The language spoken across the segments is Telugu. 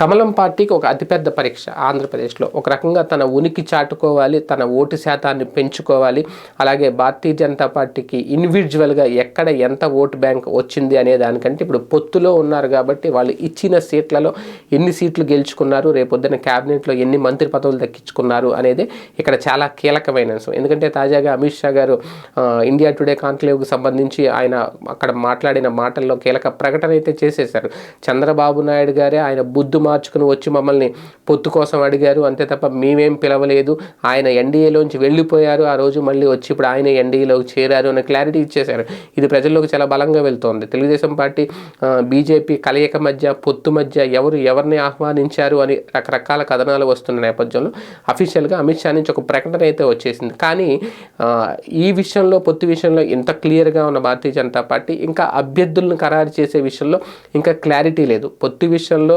కమలం పార్టీకి ఒక అతిపెద్ద పరీక్ష ఆంధ్రప్రదేశ్లో. ఒక రకంగా తన ఉనికి చాటుకోవాలి తన ఓటు శాతాన్ని పెంచుకోవాలి. అలాగే భారతీయ జనతా పార్టీకి ఇండివిజువల్గా ఎక్కడ ఎంత ఓటు బ్యాంక్ వచ్చింది అనే దానికంటే ఇప్పుడు పొత్తులో ఉన్నారు కాబట్టి వాళ్ళు ఇచ్చిన సీట్లలో ఎన్ని సీట్లు గెలుచుకున్నారు రేపొద్దున క్యాబినెట్లో ఎన్ని మంత్రి పదవులు దక్కించుకున్నారు అనేది ఇక్కడ చాలా కీలకమైన అంశం. ఎందుకంటే తాజాగా అమిత్ షా గారు ఇండియా టుడే కాన్క్లేవ్కి సంబంధించి ఆయన అక్కడ మాట్లాడిన మాటల్లో కీలక ప్రకటన అయితే చేసేశారు. చంద్రబాబు నాయుడు గారే ఆయన బుద్ధి మార్చుకుని వచ్చి మమ్మల్ని పొత్తు కోసం అడిగారు. అంతే తప్ప మేమేం పిలవలేదు. ఆయన ఎన్డీఏలోంచి వెళ్ళిపోయారు. ఆ రోజు మళ్ళీ వచ్చి ఇప్పుడు ఆయన ఎన్డీఏలోకి చేరారు అనే క్లారిటీ ఇచ్చేశారు. ఇది ప్రజల్లోకి చాలా బలంగా వెళ్తోంది. తెలుగుదేశం పార్టీ బీజేపీ కలయిక మధ్య పొత్తు మధ్య ఎవరు ఎవరిని ఆహ్వానించారు అని రకరకాల కథనాలు వస్తున్న నేపథ్యంలో అఫీషియల్గా అమిత్ షా నుంచి ఒక ప్రకటన అయితే వచ్చేసింది. కానీ ఈ విషయంలో పొత్తు విషయంలో ఇంత క్లియర్గా ఉన్న భారతీయ జనతా పార్టీ ఇంకా అభ్యర్థులను ఖరారు చేసే విషయంలో ఇంకా క్లారిటీ లేదు. పొత్తు విషయంలో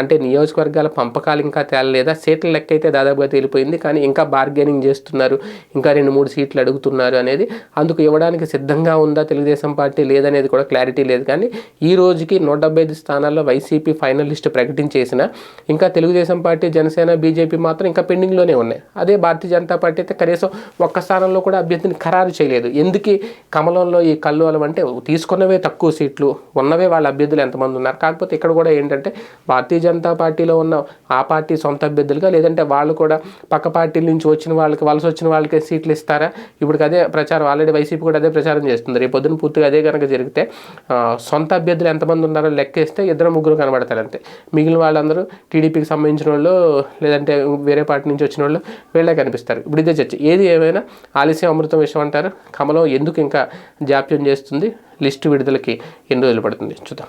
అంటే నియోజకవర్గాల పంపకాలు ఇంకా తేలలేదా? సీట్ల లెక్క అయితే దాదాపుగా తేలిపోయింది. కానీ ఇంకా బార్గెనింగ్ చేస్తున్నారు. ఇంకా రెండు మూడు సీట్లు అడుగుతున్నారు అనేది అందుకు ఇవ్వడానికి సిద్ధంగా ఉందా? తెలుగుదేశం పార్టీ లేదనేది కూడా క్లారిటీ లేదు. కానీ ఈ రోజుకి నూట డెబ్బై ఐదు స్థానాల్లో వైసీపీ ఫైనల్ లిస్ట్ ప్రకటించేసిన ఇంకా తెలుగుదేశం పార్టీ జనసేన బీజేపీ మాత్రం ఇంకా పెండింగ్లోనే ఉన్నాయి. అదే భారతీయ జనతా పార్టీ అయితే కనీసం ఒక్క స్థానంలో కూడా అభ్యర్థిని ఖరారు చేయలేదు. ఎందుకు? కమలంలో ఈ కల్లోలం అంటే తీసుకున్నవే తక్కువ సీట్లు ఉన్నవే వాళ్ళ అభ్యర్థులు ఎంతమంది ఉన్నారు. కాకపోతే ఇక్కడ కూడా ఏంటంటే భారతీయ జనతా పార్టీలో ఉన్న ఆ పార్టీ సొంత అభ్యర్థులుగా లేదంటే వాళ్ళు కూడా పక్క పార్టీల నుంచి వచ్చిన వాళ్ళకి వలస వచ్చిన వాళ్ళకి సీట్లు ఇస్తారా? ఇప్పుడు అదే ప్రచారం ఆల్రెడీ వైసీపీ కూడా అదే ప్రచారం చేస్తుంది రేపు పొద్దున పూర్తిగా అదే కనుక జరిగితే సొంత అభ్యర్థులు ఎంతమంది ఉన్నారో లెక్కేస్తే ఇద్దరు ముగ్గురు కనబడతారు అంతే. మిగిలిన వాళ్ళందరూ టీడీపీకి సంబంధించిన వాళ్ళు లేదంటే వేరే పార్టీ నుంచి వచ్చిన వాళ్ళు వీళ్ళే కనిపిస్తారు. ఇప్పుడు ఇదే చర్చ. ఏది ఏమైనా ఆలస్యం అమృతం విషయం అంటారు? కమలం ఎందుకు ఇంకా జాప్యం చేస్తుంది? లిస్టు విడుదలకి ఎన్ని రోజులు పడుతుంది? చూద్దాం.